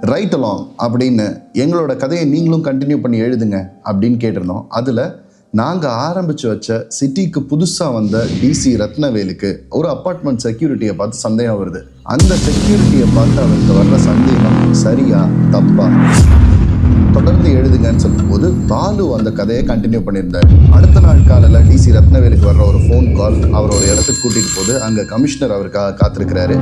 Right along அப்படின்னு எங்களோட கதையை நீங்களும் கண்டினியூ பண்ணி எழுதுங்க அப்படின்னு கேட்டிருந்தோம். அதில் நாங்கள் ஆரம்பித்து வச்ச சிட்டிக்கு புதுசாக வந்த டிசி ரத்னவேலுக்கு ஒரு அப்பார்ட்மெண்ட் செக்யூரிட்டியை பார்த்து சந்தேகம் வருது. அந்த செக்யூரிட்டியை பார்த்து அவருக்கு வர்ற சந்தேகம் சரியா தப்பா? தொடர்ந்து எழுதுங்கன்னு சொல்லும்போது பாலு அந்த கதையை கண்டினியூ பண்ணியிருந்தார். அடுத்த நாள் காலையில் டிசி ரத்னவேலுக்கு வர்ற ஒரு ஃபோன் கால் அவர் ஒரு இடத்துக்கு கூட்டிகிட்டு போது அங்கே கமிஷனர் அவருக்காக காத்திருக்கிறாரு.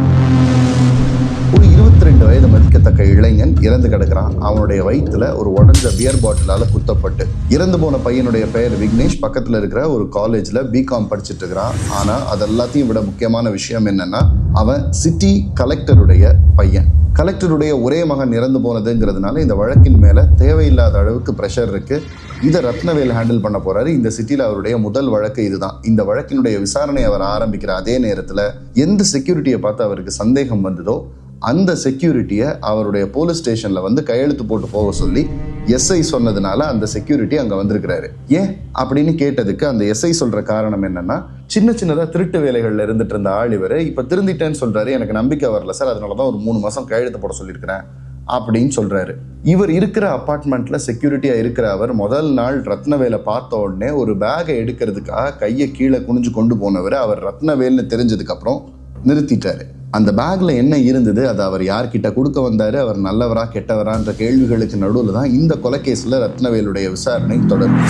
இருபத்தி ரெண்டு வயது மதிக்கத்தக்க இளைஞன் இறந்து கிடக்கிறான். அவனுடைய வயிற்றுல ஒரு உடஞ்ச பியர் பாட்டிலால குத்தப்பட்டு. இறந்து போன பையனுடைய பெயர் விக்னேஷ். பக்கத்துல இருக்கிற ஒரு காலேஜ்ல பிகாம் படிச்சுட்டு இருக்கிறான். ஆனா அது எல்லாத்தையும் விட முக்கியமான விஷயம் என்னன்னா அவன் சிட்டி கலெக்டருடைய பையன். கலெக்டருடைய ஒரே மகன் இறந்து போனதுங்கிறதுனால இந்த வழக்கின் மேல தேவையில்லாத அளவுக்கு ப்ரெஷர் இருக்கு. இதை ரத்னவேல் ஹேண்டில் பண்ண போறாரு. இந்த சிட்டியில் அவருடைய முதல் வழக்கு இதுதான். இந்த வழக்கினுடைய விசாரணை அவர் ஆரம்பிக்கிற அதே நேரத்தில் எந்த செக்யூரிட்டியை பார்த்து அவருக்கு சந்தேகம் வந்ததோ அந்த செக்யூரிட்டியை அவருடைய போலீஸ் ஸ்டேஷனில் வந்து கையெழுத்து போட்டு போக சொல்லி எஸ்ஐ சொன்னதுனால அந்த செக்யூரிட்டி அங்கே வந்திருக்கிறாரு. ஏன்? அப்படின்னு கேட்டதுக்கு அந்த எஸ்ஐ சொல்கிற காரணம் என்னன்னா சின்ன சின்னதாக திருட்டு வேலைகளில் இருந்துட்டு இருந்த ஆள் இவர் இப்போ திருந்திட்டேன்னு சொல்கிறாரு எனக்கு நம்பிக்கை வரல சார் அதனால தான் ஒரு மூணு மாதம் கையெழுத்து போட சொல்லியிருக்கிறேன் அப்படின்னு சொல்றாரு. இவர் இருக்கிற அப்பார்ட்மெண்ட்ல செக்யூரிட்டியா இருக்கிற அவர் முதல் நாள் ரத்னவேலை பார்த்த உடனே ஒரு பேகை எடுக்கிறதுக்காக கையை கீழே குனிஞ்சு கொண்டு போனவர் அவர் ரத்னவேல்னு தெரிஞ்சதுக்கு அப்புறம் நிறுத்திட்டாரு. அந்த பேக்கில் என்ன இருந்தது? அது அவர் யார்கிட்ட கொடுக்க வந்தார்? அவர் நல்லவரா கெட்டவரான்ற கேள்விகளுக்கு நடுவில் தான் இந்த கொலைகேஸ்ல ரத்னவேலுடைய விசாரணை தொடரும்.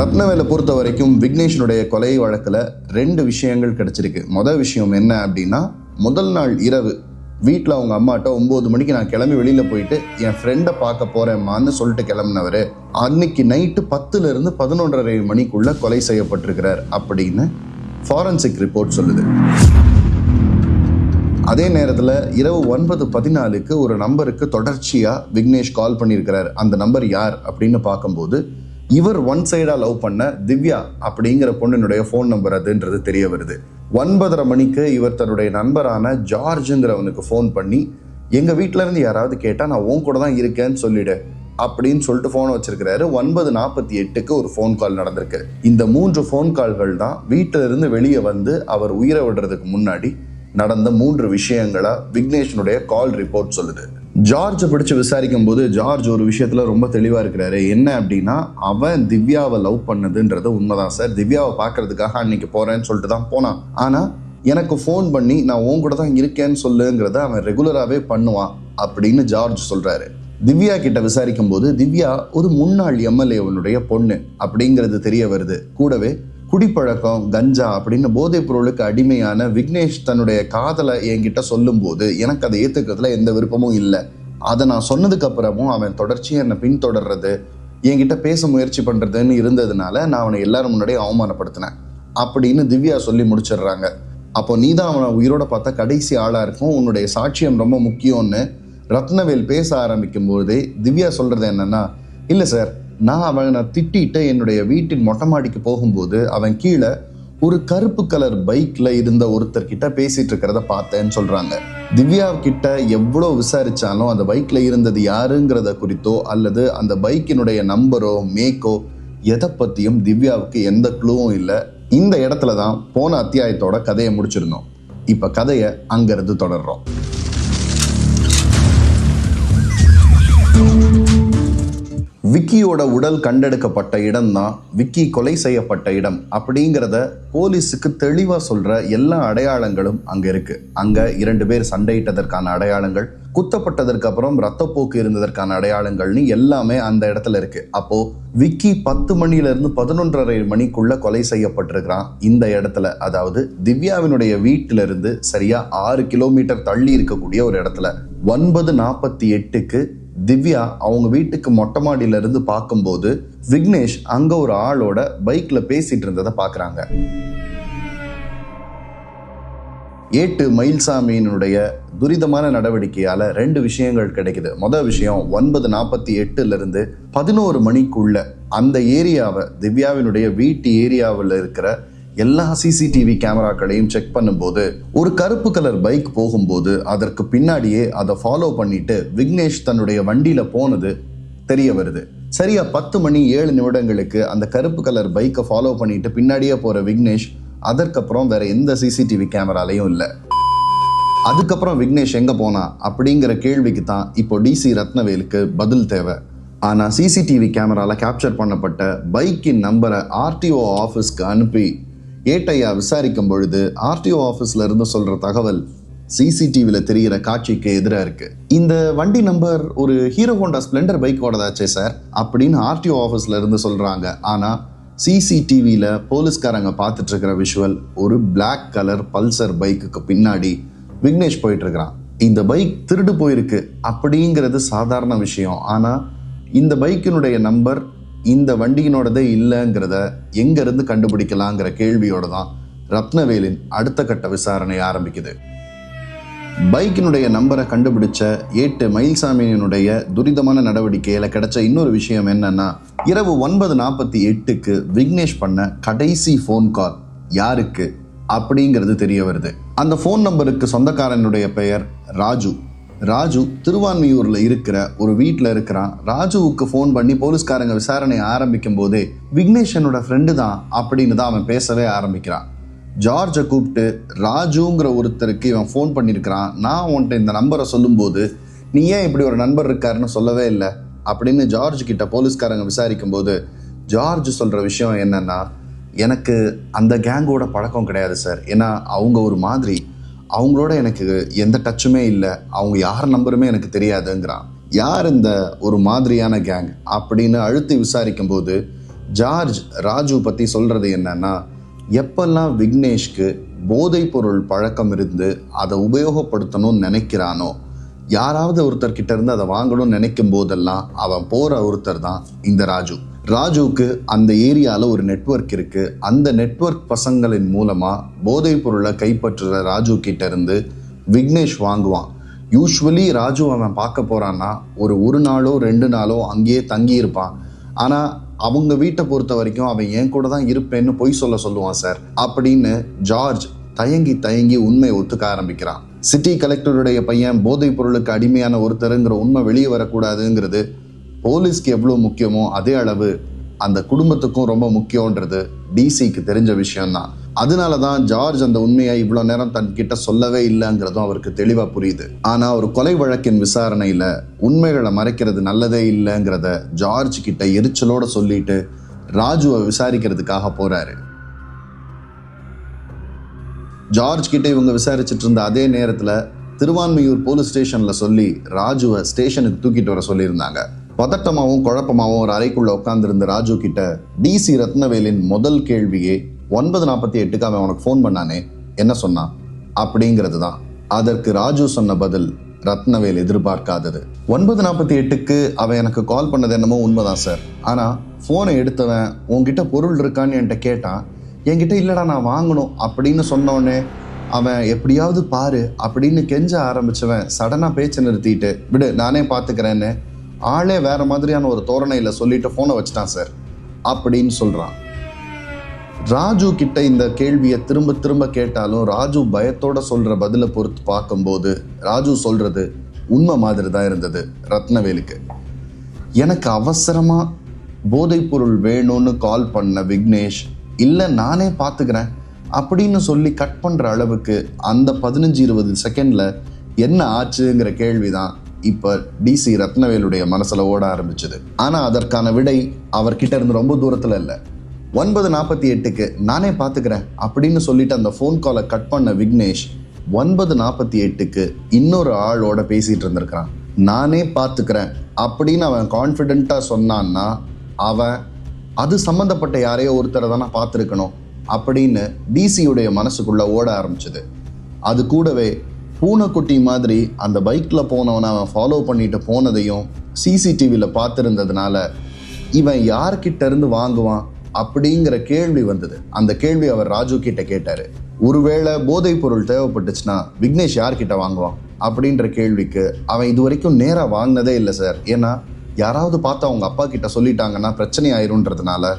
ரத்னவேலை பொறுத்த வரைக்கும் விக்னேஷனுடைய கொலை வழக்கில் ரெண்டு விஷயங்கள் கிடச்சிருக்கு. முதல் விஷயம் என்ன அப்படின்னா முதல் நாள் இரவு வீட்டில் அவங்க அம்மாட்ட ஒம்பது மணிக்கு நான் கிளம்பி வெளியில் போயிட்டு என் ஃப்ரெண்டை பார்க்க போகிறேம்மான்னு சொல்லிட்டு கிளம்புனவர். அன்னைக்கு நைட்டு பத்துலேருந்து பதினொன்றரை மணிக்குள்ளே கொலை செய்யப்பட்டிருக்கிறார் அப்படின்னு ஃபாரன்சிக் ரிப்போர்ட் சொல்லுது. அதே நேரத்தில் இரவு ஒன்பது பதினாலுக்கு ஒரு நம்பருக்கு தொடர்ச்சியாக விக்னேஷ் கால் பண்ணியிருக்கிறார். அந்த நம்பர் யார் அப்படின்னு பார்க்கும்போது இவர் ஒன் சைடாக லவ் பண்ண திவ்யா அப்படிங்கிற பொண்ணினுடைய ஃபோன் நம்பர் அதுன்றது தெரிய வருது. ஒன்பதரை மணிக்கு இவர் தன்னுடைய நண்பரான ஜார்ஜுங்கிறவனுக்கு ஃபோன் பண்ணி எங்கள் வீட்டிலேருந்து யாராவது கேட்டால் நான் உன் கூட தான் இருக்கேன்னு சொல்லிவிடு அப்படின்னு சொல்லிட்டு ஃபோனை வச்சிருக்கிறாரு. ஒன்பது நாற்பத்தி எட்டுக்கு ஒரு ஃபோன் கால் நடந்திருக்கு. இந்த மூன்று ஃபோன் கால்கள் தான் வீட்டில இருந்து வெளியே வந்து அவர் உயிரை விடுறதுக்கு முன்னாடி நடந்த மூன்று விஷயங்களா விக்னேஷனுடைய கால் ரிப்போர்ட் சொல்லுது. ஜார்ஜை பிடிச்சு விசாரிக்கும் போது ஜார்ஜ் ஒரு விஷயத்துல ரொம்ப தெளிவா இருக்கிறாரு. என்ன அப்படின்னா அவன் திவ்யாவை லவ் பண்ணதுன்றது உண்மைதான் சார். திவ்யாவை பார்க்கறதுக்காக அன்னைக்கு போறேன்னு சொல்லிட்டு தான் போனான். ஆனா எனக்கு ஃபோன் பண்ணி நான் உன் கூட தான் இருக்கேன்னு சொல்லுங்கிறத அவன் ரெகுலராகவே பண்ணுவான் அப்படின்னு ஜார்ஜ் சொல்கிறாரு திவ்யா கிட்ட விசாரிக்கும் போது திவ்யா ஒரு முன்னாள் எம்எல்ஏவனுடைய பொண்ணு அப்படிங்கிறது தெரிய வருது. கூடவே குடிப்பழக்கம் கஞ்சா அப்படின்னு போதைப் பொருளுக்கு அடிமையான விக்னேஷ் தன்னுடைய காதலை என்கிட்ட சொல்லும்போது எனக்கு அதை ஏத்துக்கிறதுல எந்த விருப்பமும் இல்லை. அதை நான் சொன்னதுக்கு அப்புறமும் அவன் தொடர்ச்சியாக என்னை பின்தொடர்றது என்கிட்ட பேச முயற்சி பண்றதுன்னு இருந்ததுனால நான் அவனை எல்லாரும் முன்னாடியே அவமானப்படுத்தினேன் அப்படின்னு திவ்யா சொல்லி முடிச்சிடுறாங்க. அப்போ நீ தான் அவனை உயிரோட பார்த்தா கடைசி ஆளா இருக்கும். உன்னுடைய சாட்சியம் ரொம்ப முக்கியம்னு ரத்னவேல் பேச ஆரம்பிக்கும் போதே திவ்யா சொல்றது என்னன்னா இல்லை சார் நான் அவனை திட்டிட்டு என்னுடைய வீட்டின் மொட்டை மாடிக்கு போகும்போது அவன் கீழே ஒரு கருப்பு கலர் பைக்ல இருந்த ஒருத்தர்கிட்ட பேசிட்டு இருக்கிறத பார்த்தேன்னு சொல்றாங்க. திவ்யா கிட்ட எவ்வளோ விசாரிச்சாலும் அந்த பைக்ல இருந்தது யாருங்கிறத குறித்தோ அல்லது அந்த பைக்கினுடைய நம்பரோ மேக்கோ எதை பத்தியும் திவ்யாவுக்கு எந்த க்ளூவும் இல்லை. இந்த இடத்துல தான் போன அத்தியாயத்தோட கதையை முடிச்சிருந்தோம். இப்ப கதையை அங்கிருந்து தொடர்றோம். விக்கியோட உடல் கண்டெடுக்கப்பட்ட இடம் தான் விக்கி கொலை செய்யப்பட்ட இடம் அப்படிங்கிறத போலீஸுக்கு தெளிவாக சொல்ற எல்லா அடையாளங்களும் அங்கே இருக்கு. அங்கே இரண்டு பேர் சண்டையிட்டதற்கான அடையாளங்கள் குத்தப்பட்டதற்கு அப்புறம் ரத்தப்போக்கு இருந்ததற்கான அடையாளங்கள்னு எல்லாமே அந்த இடத்துல இருக்கு. அப்போ விக்கி பத்து மணிலிருந்து பதினொன்றரை மணிக்குள்ள கொலை செய்யப்பட்டிருக்கிறான் இந்த இடத்துல. அதாவது திவ்யாவினுடைய வீட்டிலிருந்து சரியா ஆறு கிலோமீட்டர் தள்ளி இருக்கக்கூடிய ஒரு இடத்துல. ஒன்பது நாற்பத்தி எட்டுக்கு திவ்யா அவங்க வீட்டுக்கு மொட்டை மாடியில இருந்து பார்க்கும்போது விக்னேஷ் அங்க ஒரு ஆளோட பைக்ல பேசிட்டு இருந்ததை பார்க்குறாங்க. ஏட்டு மயில்சாமியினுடைய துரிதமான நடவடிக்கையால ரெண்டு விஷயங்கள் கிடைக்குது. மொதல் விஷயம் ஒன்பது நாற்பத்தி எட்டுல இருந்து பதினோரு மணிக்குள்ள அந்த ஏரியாவை திவ்யாவினுடைய வீட்டு ஏரியாவில் இருக்கிற எல்லா சிசிடிவி கேமராக்களையும் செக் பண்ணும்போது ஒரு கருப்பு கலர் பைக் போகும்போது அதற்கு பின்னாடியே அதை ஃபாலோ பண்ணிட்டு விக்னேஷ் தன்னுடைய வண்டியில போனது தெரிய வருது. சரியா பத்து மணி ஏழு நிமிடங்களுக்கு அந்த கருப்பு கலர் பைக்கை ஃபாலோ பண்ணிட்டு பின்னாடியே போற விக்னேஷ் அதற்கப்புறம் வேற எந்த சிசிடிவி கேமராலையும் இல்லை. அதுக்கப்புறம் விக்னேஷ் எங்க போனா? அப்படிங்கிற கேள்விக்கு தான் இப்போ டிசி ரத்னவேலுக்கு பதில் தேவை. ஆனால் சிசிடிவி கேமராவில் கேப்சர் பண்ணப்பட்ட பைக்கின் நம்பரை ஆர்டிஓ ஆஃபீஸ்க்கு அனுப்பி ஏட்டையா விசாரிக்கும் பொழுது ஆர்டிஓ ஆஃபீஸ்ல இருந்து சொல்ற தகவல் சிசிடிவியில் தெரிகிற காட்சிக்கு எதிராக இருக்கு. இந்த வண்டி நம்பர் ஒரு ஹீரோ ஹோண்டா ஸ்ப்ளெண்டர் பைக்கோடதாச்சே சார்? அப்படின்னு ஆர்டிஓ ஆஃபீஸ்ல இருந்து சொல்றாங்க. ஆனா சிசிடிவியில் போலீஸ்காரங்க பார்த்துட்டு இருக்கிற விஷுவல் ஒரு பிளாக் கலர் பல்சர் பைக்குக்கு பின்னாடி விக்னேஷ் போயிட்டு இருக்கிறான் இந்த பைக் திருடு போயிருக்கு அப்படிங்கிறது சாதாரண விஷயம். ஆனா இந்த பைக்கினுடைய நம்பர் இந்த வண்டியினோடதே இல்லைங்கிறத எங்கேருந்து கண்டுபிடிக்கலாங்கிற கேள்வியோடு தான் ரத்னவேலின் அடுத்த கட்ட விசாரணை ஆரம்பிக்குது. பைக்கினுடைய நம்பரை கண்டுபிடிச்ச ஏட்டு மயில்சாமியினுடைய துரிதமான நடவடிக்கையில் கிடைச்ச இன்னொரு விஷயம் என்னன்னா இரவு ஒன்பது நாற்பத்தி எட்டுக்கு விக்னேஷ் பண்ண கடைசி ஃபோன் கால் யாருக்கு அப்படிங்கிறது தெரிய வருது. அந்த ஃபோன் நம்பருக்கு சொந்தக்காரனுடைய பெயர் ராஜு. ராஜு திருவான்மையூரில் இருக்கிற ஒரு வீட்டில் இருக்கிறான். ராஜுவுக்கு ஃபோன் பண்ணி போலீஸ்காரங்க விசாரணை ஆரம்பிக்கும் போதே விக்னேஷனோட ஃப்ரெண்டு தான் அப்படின்னு தான் அவன் பேசவே ஆரம்பிக்கிறான். ஜார்ஜை கூப்பிட்டு ராஜுங்கிற ஒருத்தருக்கு இவன் ஃபோன் பண்ணியிருக்கிறான் நான் உன்கிட்ட இந்த நம்பரை சொல்லும்போது நீ ஏன் இப்படி ஒரு நண்பர் இருக்காருன்னு சொல்லவே இல்லை? அப்படின்னு ஜார்ஜ் கிட்ட போலீஸ்காரங்க விசாரிக்கும் போது ஜார்ஜ் சொல்கிற விஷயம் என்னன்னா எனக்கு அந்த கேங்கோட பழக்கம் கிடையாது சார். ஏன்னா அவங்க ஒரு மாதிரி அவங்களோட எனக்கு எந்த டச்சுமே இல்லை. அவங்க யார் நம்பருமே எனக்கு தெரியாதுங்கிறான். யார் இந்த ஒரு மாதிரியான கேங் அப்படின்னு அழுத்தி விசாரிக்கும் போது ஜார்ஜ் ராஜு பற்றி சொல்கிறது என்னன்னா எப்பெல்லாம் விக்னேஷ்க்கு போதைப்பொருள் பழக்கம் இருந்து அதை உபயோகப்படுத்தணும்னு நினைக்கிறானோ யாராவது ஒருத்தர்கிட்ட இருந்து அதை வாங்கணும்னு நினைக்கும் போதெல்லாம் அவன் போகிற ஒருத்தர் தான் இந்த ராஜு. ராஜுவுக்கு அந்த ஏரியாவில் ஒரு நெட்வொர்க் இருக்கு. அந்த நெட்வொர்க் பசங்களின் மூலமாக போதைப் பொருளை கைப்பற்றுற ராஜு கிட்ட இருந்து விக்னேஷ் வாங்குவான். யூஸ்வலி ராஜு அவன் பார்க்க போறான்னா ஒரு ஒரு நாளோ ரெண்டு நாளோ அங்கேயே தங்கியிருப்பான் ஆனால் அவங்க வீட்டை பொறுத்த வரைக்கும் அவன் என் கூட தான் இருப்பேன்னு பொய் சொல்ல சொல்லுவான் சார் அப்படின்னு ஜார்ஜ் தயங்கி தயங்கி உண்மையை ஒத்துக்க ஆரம்பிக்கிறான். சிட்டி கலெக்டருடைய பையன் போதைப் பொருளுக்கு அடிமையான ஒருத்தருங்கிற உண்மை வெளியே வரக்கூடாதுங்கிறது போலீஸ்க்கு எவ்வளோ முக்கியமோ அதே அளவு அந்த குடும்பத்துக்கும் ரொம்ப முக்கியன்றது டிசிக்கு தெரிஞ்ச விஷயம்தான். அதனால தான் ஜார்ஜ் அந்த உண்மையை இவ்வளோ நேரம் தன்கிட்ட சொல்லவே இல்லைங்கிறதும் அவருக்கு தெளிவாக புரியுது. ஆனால் ஒரு கொலை வழக்கின் விசாரணையில் உண்மைகளை மறைக்கிறது நல்லதே இல்லைங்கிறத ஜார்ஜ் கிட்ட எரிச்சலோட சொல்லிட்டு ராஜுவை விசாரிக்கிறதுக்காக போறாரு. ஜார்ஜ் கிட்ட இவங்க விசாரிச்சுட்டு இருந்த அதே நேரத்தில் திருவான்மையூர் போலீஸ் ஸ்டேஷனில் சொல்லி ராஜுவை ஸ்டேஷனுக்கு தூக்கிட்டு வர சொல்லியிருந்தாங்க. பதட்டமாகவும் குழப்பமாகவும் ஒரு அறைக்குள்ள உட்காந்துருந்த ராஜு கிட்ட டிசி ரத்னவேலின் முதல் கேள்வியே ஒன்பது நாற்பத்தி எட்டுக்கு அவன் உனக்கு ஃபோன் பண்ணானே என்ன சொன்னான் அப்படிங்கிறது தான் அதற்கு ராஜு சொன்ன பதில் ரத்னவேல் எதிர்பார்க்காதது. ஒன்பது நாற்பத்தி எட்டுக்கு அவன் எனக்கு கால் பண்ணது என்னமோ உண்மைதான் சார் ஆனால் ஃபோனை எடுத்தவன் உன்கிட்ட பொருள் இருக்கான்னு என்கிட்ட கேட்டான். என்கிட்ட இல்லைடா நான் வாங்கணும் அப்படின்னு சொன்னோடனே அவன் எப்படியாவது பாரு அப்படின்னு கெஞ்ச ஆரம்பிச்சவன் சடனாக பேச்சு நிறுத்திட்டு விடு நானே பார்த்துக்கிறேன்னு ஆளே வேற மாதிரியான ஒரு தோரணையில் சொல்லிட்டு ஃபோனை வச்சிட்டான் சார். அப்படின்னு சொல்கிறான் ராஜு கிட்ட இந்த கேள்வியை திரும்ப திரும்ப கேட்டாலும் ராஜு பயத்தோட சொல்ற பதிலை பொறுத்து பார்க்கும்போது ராஜு சொல்றது உண்மை மாதிரி தான் இருந்தது ரத்னவேலுக்கு. எனக்கு அவசரமா போதைப்பொருள் வேணும்னு கால் பண்ண விக்னேஷ் இல்லை நானே பார்த்துக்கிறேன் அப்படின்னு சொல்லி கட் பண்ற அளவுக்கு அந்த பதினஞ்சு இருபது செகண்ட்ல என்ன ஆச்சுங்கிற கேள்விதான் இப்போ டிசி ரத்னவேலுடைய மனசில் ஓட ஆரம்பிச்சது. ஆனால் அதற்கான விடை அவர்கிட்ட இருந்து ரொம்ப தூரத்தில் இல்லை. ஒன்பது நாற்பத்தி எட்டுக்கு நானே பார்த்துக்கிறேன் அப்படின்னு சொல்லிட்டு அந்த ஃபோன் காலை கட் பண்ண விக்னேஷ் ஒன்பது நாற்பத்தி எட்டுக்கு இன்னொரு ஆளோட பேசிகிட்டு இருந்திருக்கிறான். நானே பார்த்துக்கிறேன் அப்படின்னு அவன் கான்ஃபிடென்ட்டாக சொன்னான்னா அவன் அது சம்மந்தப்பட்ட யாரையோ ஒருத்தரை தானே பார்த்துருக்கணும் அப்படின்னு டிசியுடைய மனசுக்குள்ளே ஓட ஆரம்பிச்சது. அது கூடவே பூனைக்குட்டி மாதிரி அந்த பைக்கில் போனவனை அவன் ஃபாலோ பண்ணிட்டு போனதையும் சிசிடிவியில் பார்த்துருந்ததுனால இவன் யார்கிட்ட இருந்து வாங்குவான் அப்படிங்கிற கேள்வி வந்தது. அந்த கேள்வி அவர் ராஜு கிட்ட கேட்டார். ஒருவேளை போதைப் பொருள் தேவைப்பட்டுச்சுன்னா விக்னேஷ் யார்கிட்ட வாங்குவான் அப்படின்ற கேள்விக்கு அவன் இது வரைக்கும் நேராக வாங்கினதே இல்லை சார். ஏன்னா யாராவது பார்த்து அவங்க அப்பா கிட்ட சொல்லிட்டாங்கன்னா பிரச்சனை ஆயிருன்றதுனால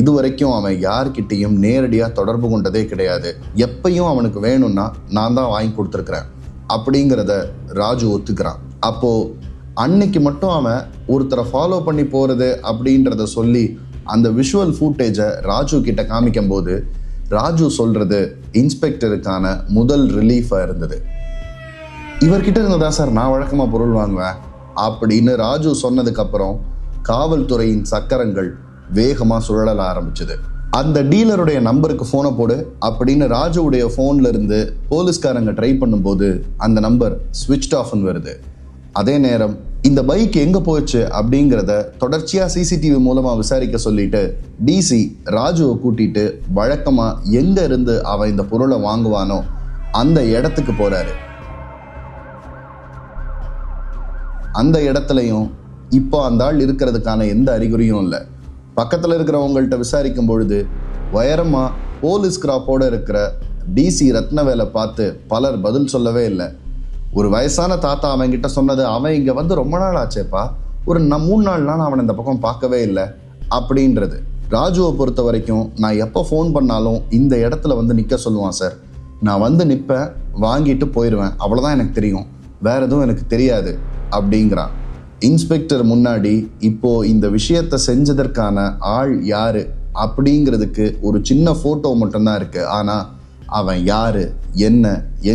இது வரைக்கும் அவன் யார்கிட்டையும் நேரடியாக தொடர்பு கொண்டதே கிடையாது. எப்பையும் அவனுக்கு வேணும்னா நான் தான் வாங்கி கொடுத்துருக்குறேன். அப்படிங்கிறத ராஜு ஒத்துக்கிறான். அப்போ அன்னைக்கு மட்டும் அவன் ஒருத்தரை ஃபாலோ பண்ணி போறது அப்படின்றத சொல்லி அந்த விஷுவல் ஃபூட்டேஜை ராஜு கிட்ட காமிக்கும் போது ராஜு சொல்றது இன்ஸ்பெக்டருக்கான முதல் ரிலீஃபாக இருந்தது. இவர்கிட்ட இருந்ததா சார் நான் வழக்கமாக பொருள் வாங்குவேன்? அப்படின்னு ராஜு சொன்னதுக்கு அப்புறம் காவல்துறையின் சக்கரங்கள் வேகமாக சுழல ஆரம்பிச்சது. அந்த டீலருடைய நம்பருக்கு ஃபோனை போடு அப்படின்னு ராஜுவுடைய ஃபோனில் இருந்து போலீஸ்காரங்க ட்ரை பண்ணும்போது அந்த நம்பர் ஸ்விட்ச் ஆஃப்னு வருது. அதே நேரம் இந்த பைக் எங்கே போச்சு அப்படிங்கிறத தொடர்ச்சியாக சிசிடிவி மூலமாக விசாரிக்க சொல்லிட்டு டிசி ராஜுவை கூட்டிட்டு வழக்கமாக எங்கே இருந்து அவன் இந்த பொருளை வாங்குவானோ அந்த இடத்துக்கு போகிறாரு அந்த இடத்துலையும் இப்போ அந்த ஆள் இருக்கிறதுக்கான எந்த அறிகுறியும் இல்லை. பக்கத்தில் இருக்கிறவங்கள்ட்ட விசாரிக்கும் பொழுது உயரமா போலீஸ் கிராப்போட இருக்கிற டிசி ரத்னவேலை பார்த்து பலர் பதில் சொல்லவே இல்லை. ஒரு வயசான தாத்தா அவன்கிட்ட சொன்னது அவன் இங்கே வந்து ரொம்ப நாள் ஆச்சேப்பா. ஒரு ந மூணு நாள்லாம் நான் அவனை இந்த பக்கம் பார்க்கவே இல்லை. அப்படின்றது. ராஜுவை பொறுத்த வரைக்கும் நான் எப்போ ஃபோன் பண்ணாலும் இந்த இடத்துல வந்து நிற்க சொல்லுவான் சார். நான் வந்து நிற்பேன் வாங்கிட்டு போயிடுவேன் அவ்வளோதான் எனக்கு தெரியும். வேற எதுவும் எனக்கு தெரியாது அப்படிங்கிறான். இன்ஸ்பெக்டர் முன்னாடி இப்போ இந்த விஷயத்தை செஞ்சதற்கான ஆள் யாரு அப்படிங்கிறதுக்கு ஒரு சின்ன ஃபோட்டோ மட்டும்தான் இருக்கு. ஆனால் அவன் யாரு என்ன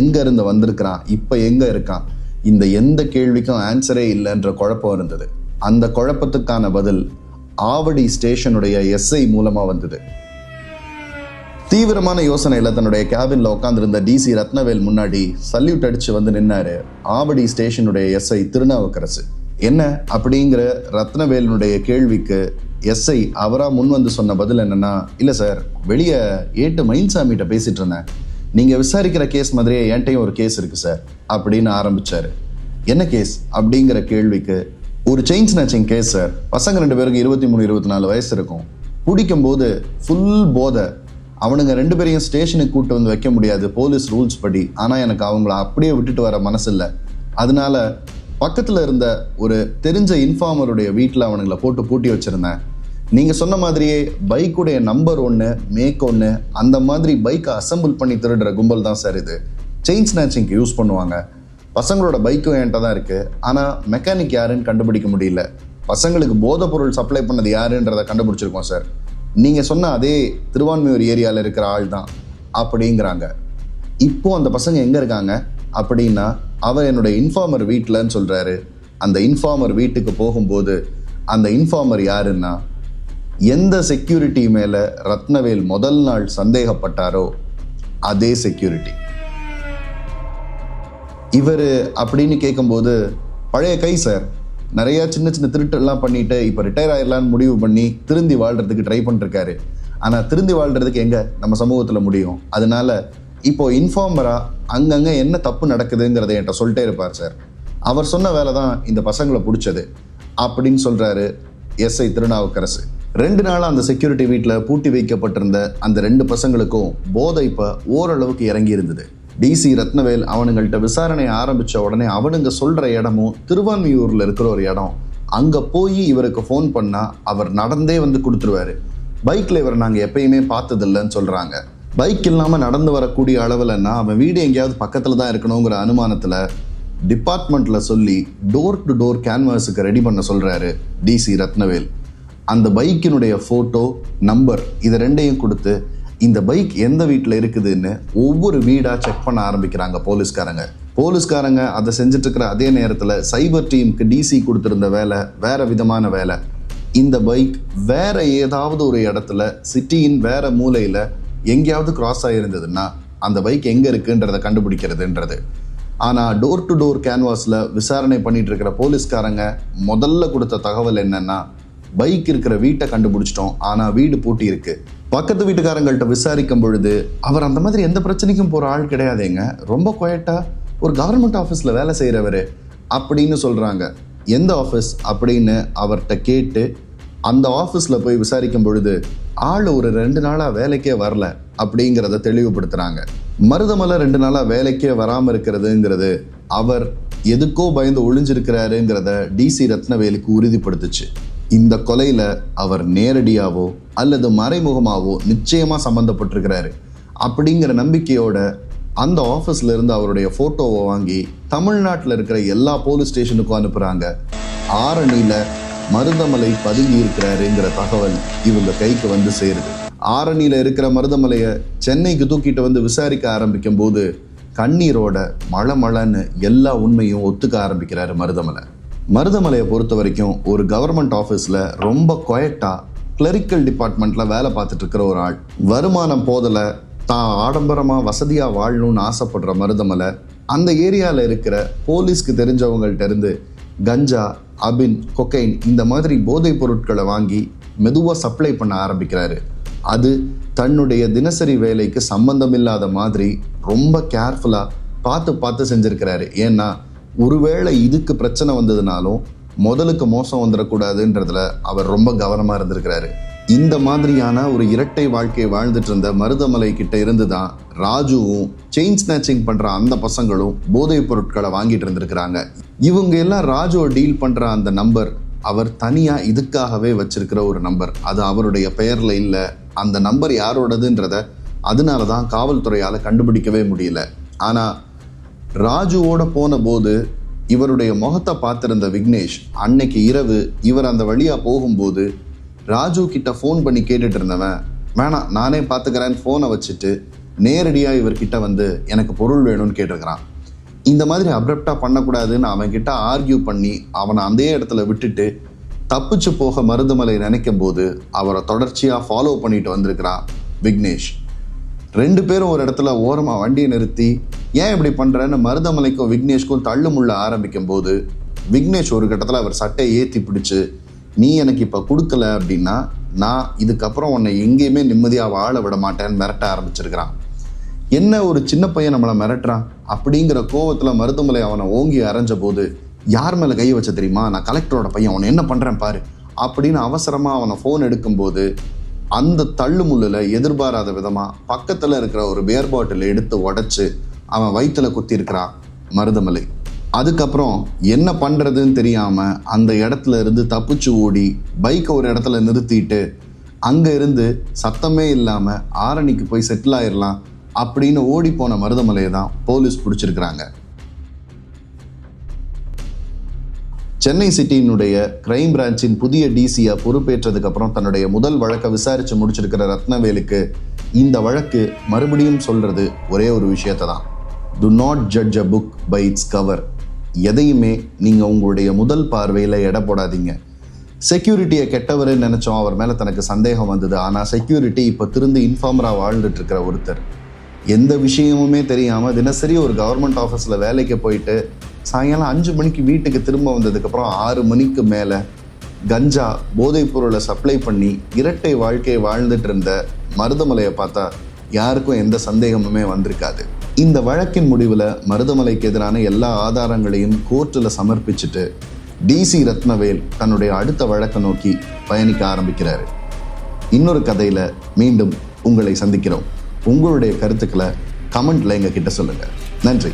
எங்க இருந்து வந்திருக்கிறான் இப்போ எங்க இருக்கான் இந்த எந்த கேள்விக்கும் ஆன்சரே இல்லைன்ற குழப்பம் இருந்தது. அந்த குழப்பத்துக்கான பதில் ஆவடி ஸ்டேஷனுடைய எஸ்ஐ மூலமா வந்தது. தீவிரமான யோசனையில் தன்னுடைய கேபினில் உட்காந்துருந்த டிசி ரத்னவேல் முன்னாடி சல்யூட் அடிச்சு வந்து நின்னாரு ஆவடி ஸ்டேஷனுடைய எஸ்ஐ திருநாவுக்கரசு. என்ன அப்படிங்கிற ரத்னவேலினுடைய கேள்விக்கு எஸ்ஐ அவரா முன் வந்து சொன்ன பதில் என்னன்னா இல்லை சார் வெளியே ஏட்டு மயில்சாமிகிட்ட பேசிட்டு இருந்தேன். நீங்க விசாரிக்கிற கேஸ் மாதிரியே என்கிட்டயும் ஒரு கேஸ் இருக்கு சார் அப்படின்னு ஆரம்பிச்சாரு. என்ன கேஸ்? அப்படிங்கிற கேள்விக்கு ஒரு செயின் ஸ்நாச்சிங் கேஸ் சார். பசங்க ரெண்டு பேருக்கு இருபத்தி மூணு இருபத்தி நாலு வயசு இருக்கும். குடிக்கும்போது ஃபுல் போதை. அவனுங்க ரெண்டு பேரையும் ஸ்டேஷனுக்கு கூட்டு வந்து வைக்க முடியாது. போலீஸ் ரூல்ஸ் படி. ஆனால் எனக்கு அவங்கள அப்படியே விட்டுட்டு வர மனசு இல்லை அதனால பக்கத்தில் இருந்த ஒரு தெரிஞ்ச இன்ஃபார்மருடைய வீட்டில் அவனுங்களை போட்டு பூட்டி வச்சுருந்தேன். நீங்கள் சொன்ன மாதிரியே பைக்குடைய நம்பர் ஒன்று மேக் ஒன்று அந்த மாதிரி பைக்கை அசெம்பிள் பண்ணி திருடுற கும்பல் தான் சார் இது. செயின் ஸ்நாச்சிங்க்கு யூஸ் பண்ணுவாங்க. பசங்களோட பைக்கும் என்கிட்ட தான் இருக்குது ஆனால் மெக்கானிக் யாருன்னு கண்டுபிடிக்க முடியல. பசங்களுக்கு போதைப் பொருள் சப்ளை பண்ணது யாருன்றதை கண்டுபிடிச்சிருக்கோம் சார் நீங்கள் சொன்ன அதே திருவான்மையூர் ஏரியாவில் இருக்கிற ஆள் தான் அப்படிங்கிறாங்க. இப்போ அந்த பசங்க எங்கே இருக்காங்க? அப்படின்னா அவர் என்னுடைய இன்ஃபார்மர் வீட்டிலன்னு சொல்கிறாரு அந்த இன்ஃபார்மர் வீட்டுக்கு போகும்போது அந்த இன்ஃபார்மர் யாருன்னா எந்த செக்யூரிட்டி மேலே ரத்னவேல் முதல் நாள் சந்தேகப்பட்டாரோ அதே செக்யூரிட்டி இவர் அப்படின்னு கேட்கும்போது பழைய கை சார் நிறையா சின்ன சின்ன திருட்டெல்லாம் பண்ணிட்டு இப்போ ரிட்டையர் ஆயிடலான்னு முடிவு பண்ணி திருந்தி வாழ்கிறதுக்கு ட்ரை பண்ணிருக்காரு ஆனால் திருந்தி வாழ்கிறதுக்கு எங்கே? நம்ம சமூகத்தில் முடியும். அதனால இப்போ இன்ஃபார்மரா அங்கங்கே என்ன தப்பு நடக்குதுங்கிறத என்கிட்ட சொல்லிட்டே இருப்பார் சார். அவர் சொன்ன வேலை தான் இந்த பசங்களை பிடிச்சது அப்படின்னு சொல்கிறாரு எஸ்ஐ திருநாவுக்கரசு. ரெண்டு நாளாக அந்த செக்யூரிட்டி வீட்டில் பூட்டி வைக்கப்பட்டிருந்த அந்த ரெண்டு பசங்களுக்கும் போதை இப்போ ஓரளவுக்கு இறங்கி இருந்தது. டிசி ரத்னவேல் அவனுங்கள்ட்ட விசாரணை ஆரம்பித்த உடனே அவனுங்க சொல்கிற இடமும் திருவான்மையூரில் இருக்கிற ஒரு இடம். அங்கே போய் இவருக்கு ஃபோன் பண்ணால் அவர் நடந்தே வந்து கொடுத்துருவாரு. பைக்கில் இவர் நாங்கள் எப்பயுமே பார்த்ததில்லைன்னு சொல்கிறாங்க பைக் இல்லாமல் நடந்து வரக்கூடிய அளவில்னா அவன் வீடு எங்கேயாவது பக்கத்தில் தான் இருக்கணுங்கிற அனுமானத்தில் டிபார்ட்மெண்ட்டில் சொல்லி டோர் டு டோர் கேன்வாஸுக்கு ரெடி பண்ண சொல்கிறாரு டிசி ரத்னவேல். அந்த பைக்கினுடைய ஃபோட்டோ நம்பர் இதை ரெண்டையும் கொடுத்து இந்த பைக் எந்த வீட்டில் இருக்குதுன்னு ஒவ்வொரு வீடாக செக் பண்ண ஆரம்பிக்கிறாங்க போலீஸ்காரங்க. போலீஸ்காரங்க அதை செஞ்சிட்ருக்கிற அதே நேரத்தில் சைபர் டீமுக்கு டிசி கொடுத்துருந்த வேலை வேறு விதமான வேலை. இந்த பைக் வேற ஏதாவது ஒரு இடத்துல சிட்டியின் வேற மூலையில் எங்கேயாவது கிராஸ் ஆகிருந்ததுன்னா அந்த பைக் எங்கே இருக்குன்றதை கண்டுபிடிக்கிறதுன்றது. ஆனால் டோர் டு டோர் கேன்வாஸில் விசாரணை பண்ணிகிட்டு இருக்கிற போலீஸ்காரங்க முதல்ல கொடுத்த தகவல் என்னன்னா பைக் இருக்கிற வீட்டை கண்டுபிடிச்சிட்டோம் ஆனால் வீடு பூட்டி இருக்கு. பக்கத்து வீட்டுக்காரங்கள்ட்ட விசாரிக்கும் பொழுது அவர் அந்த மாதிரி எந்த பிரச்சனைக்கும் போகிற ஆள் கிடையாதுங்க. ரொம்ப குவைட்டா ஒரு கவர்மெண்ட் ஆஃபீஸில் வேலை செய்கிறவர் அப்படின்னு சொல்கிறாங்க எந்த ஆஃபீஸ் அப்படின்னு அவர்கிட்ட கேட்டு அந்த ஆஃபீஸில் போய் விசாரிக்கும் பொழுது ஆள் ஒரு ரெண்டு நாளாக வேலைக்கே வரல அப்படிங்கிறத தெளிவுபடுத்துகிறாங்க மருதமலை ரெண்டு நாளாக வேலைக்கே வராமல் இருக்கிறதுங்கிறது அவர் எதுக்கோ பயந்து ஒளிஞ்சிருக்கிறாருங்கிறத டிசி ரத்னவேலுக்கு உறுதிப்படுத்துச்சு. இந்த கொலையில அவர் நேரடியாவோ அல்லது மறைமுகமாவோ நிச்சயமா சம்பந்தப்பட்டிருக்கிறாரு. அப்படிங்கிற நம்பிக்கையோட அந்த ஆஃபீஸ்ல இருந்து அவருடைய போட்டோவை வாங்கி தமிழ்நாட்டில் இருக்கிற எல்லா போலீஸ் ஸ்டேஷனுக்கும் அனுப்புறாங்க. ஆரணியில மருதமலை பதுங்கி இருக்கிறாருங்கிற தகவல் இவங்க கைக்கு வந்து சேருது. ஆரணியில் இருக்கிற மருதமலையை சென்னைக்கு தூக்கிட்டு வந்து விசாரிக்க ஆரம்பிக்கும் போது கண்ணீரோட மழை மழைன்னு எல்லா உண்மையும் ஒத்துக்க ஆரம்பிக்கிறாரு மருதமலை. மருதமலையை பொறுத்த வரைக்கும் ஒரு கவர்மெண்ட் ஆஃபீஸில் ரொம்ப கொயட்டாக கிளரிக்கல் டிபார்ட்மெண்ட்டில் வேலை பார்த்துட்டு இருக்கிற ஒரு ஆள். வருமானம் போதலை தான் ஆடம்பரமாக வசதியாக வாழணும்னு ஆசைப்படுற மருதமலை அந்த ஏரியாவில் இருக்கிற போலீஸ்க்கு தெரிஞ்சவங்கள்ட்ட இருந்து கஞ்சா அபின் கொக்கைன் இந்த மாதிரி போதைப் பொருட்களை வாங்கி மெதுவாக சப்ளை பண்ண ஆரம்பிக்கிறாரு. அது தன்னுடைய தினசரி வேலைக்கு சம்பந்தம் இல்லாத மாதிரி ரொம்ப கேர்ஃபுல்லாக பார்த்து பார்த்து செஞ்சுருக்கிறாரு. ஏன்னா ஒருவேளை இதுக்கு பிரச்சனை வந்ததுனாலும் முதலுக்கு மோசம் வந்துடக்கூடாதுன்றதுல அவர் ரொம்ப கவனமாக இருந்திருக்கிறாரு. இந்த மாதிரியான ஒரு இரட்டை வாழ்க்கையை வாழ்ந்துட்டு இருந்த மருதமலை கிட்ட இருந்து தான் ராஜுவும் செயின் ஸ்நாச்சிங் பண்ற அந்த பசங்களும் போதைப் பொருட்களை வாங்கிட்டு இருந்திருக்கிறாங்க. இவங்க எல்லாம் ராஜுவை டீல் பண்ற அந்த நம்பர் அவர் தனியா இதுக்காகவே வச்சிருக்கிற ஒரு நம்பர். அது அவருடைய பெயர்ல இல்ல. அந்த நம்பர் யாரோடதுன்றத அதனால தான் காவல்துறையால கண்டுபிடிக்கவே முடியல. ஆனா ராஜுவோட போன போது இவருடைய முகத்தை பார்த்திருந்த விக்னேஷ் அன்னைக்கு இரவு இவர் அந்த வழியா போகும்போது ராஜு கிட்ட ஃபோன் பண்ணி கேட்டுட்டு இருந்தவன் வேணாம் நானே பார்த்துக்கிறேன்னு ஃபோனை வச்சுட்டு நேரடியாக இவர்கிட்ட வந்து எனக்கு பொருள் வேணும்னு கேட்டிருக்கிறான். இந்த மாதிரி அப்ரப்டாக பண்ணக்கூடாதுன்னு அவன் கிட்ட ஆர்கியூ பண்ணி அவனை அதே இடத்துல விட்டுட்டு தப்பிச்சு போக மருதுமலை நினைக்கும் போது அவரை தொடர்ச்சியாக ஃபாலோ பண்ணிட்டு வந்திருக்கிறான் விக்னேஷ். ரெண்டு பேரும் ஒரு இடத்துல ஓரமாக வண்டியை நிறுத்தி ஏன் இப்படி பண்ணுறேன்னு மருதமலைக்கும் விக்னேஷ்க்கும் தள்ளுமுள்ள ஆரம்பிக்கும் போது விக்னேஷ் ஒரு கட்டத்தில் அவர் சட்டையை ஏற்றி பிடிச்சு நீ எனக்கு இப்போ கொடுக்கல அப்படின்னா நான் இதுக்கப்புறம் உன்னை எங்கேயுமே நிம்மதியாக வாழ விட மாட்டேன்னு மிரட்ட ஆரம்பிச்சிருக்கிறான். என்ன ஒரு சின்ன பையன் நம்மளை மிரட்டுறான்? அப்படிங்கிற கோவத்தில் மருதமலை அவனை ஓங்கி அரைஞ்ச போது யார் மேலே கை வச்ச தெரியுமா? நான் கலெக்டரோட பையன். அவனை என்ன பண்ணுறேன் பாரு. அப்படின்னு அவசரமாக அவனை ஃபோன் எடுக்கும்போது அந்த தள்ளுமுள்ளில் எதிர்பாராத விதமாக பக்கத்தில் இருக்கிற ஒரு பியர் பாட்டில் எடுத்து உடச்சி அவன் வயிற்றுல குத்திருக்கிறான் மருதமலை. அதுக்கப்புறம் என்ன பண்ணுறதுன்னு தெரியாமல் அந்த இடத்துல இருந்து தப்பிச்சு ஓடி பைக்கை ஒரு இடத்துல நிறுத்திட்டு அங்கே இருந்து சத்தமே இல்லாமல் ஆரணிக்கு போய் செட்டில் ஆயிடலாம் அப்படின்னு ஓடி போன மருதமலையை தான் போலீஸ் பிடிச்சிருக்கிறாங்க. சென்னை சிட்டியினுடைய கிரைம் பிரான்ச்சின் புதிய டிசியை பொறுப்பேற்றதுக்கு அப்புறம் தன்னுடைய முதல் வழக்கை விசாரித்து முடிச்சிருக்கிற ரத்னவேலுக்கு இந்த வழக்கு மறுபடியும் சொல்றது ஒரே ஒரு விஷயத்தை தான் do not judge a book by its cover எதையுமே நீங்கள் உங்களுடைய முதல் பார்வையில் எடை போடாதீங்க. செக்யூரிட்டியை கெட்டவர்னு நினச்சோம் அவர் மேலே தனக்கு சந்தேகம் வந்தது. ஆனால் செக்யூரிட்டி இப்போ திருந்து இன்ஃபார்மராக வாழ்ந்துட்டு இருக்கிற ஒருத்தர். எந்த விஷயமுமே தெரியாமல் தினசரி ஒரு கவர்மெண்ட் ஆஃபீஸில் வேலைக்கு போயிட்டு சாயங்காலம் அஞ்சு மணிக்கு வீட்டுக்கு திரும்ப வந்ததுக்கப்புறம் ஆறு மணிக்கு மேலே கஞ்சா போதைப் பொருளை சப்ளை பண்ணி இரட்டை வாழ்க்கையை வாழ்ந்துட்டு இருந்த மருதமலையை பார்த்தா யாருக்கும் எந்த சந்தேகமுமே வந்திருக்காது. இந்த வழக்கின் முடிவில் மருதமலைக்கு எதிரான எல்லா ஆதாரங்களையும் கோர்ட்டில் சமர்ப்பிச்சுட்டு டிசி ரத்னவேல் தன்னுடைய அடுத்த வழக்கை நோக்கி பயணிக்க ஆரம்பிக்கிறார். இன்னொரு கதையில் மீண்டும் உங்களை சந்திக்கிறோம். உங்களுடைய கருத்துக்களை கமெண்ட்ல எங்க கிட்ட சொல்லுங்க. நன்றி.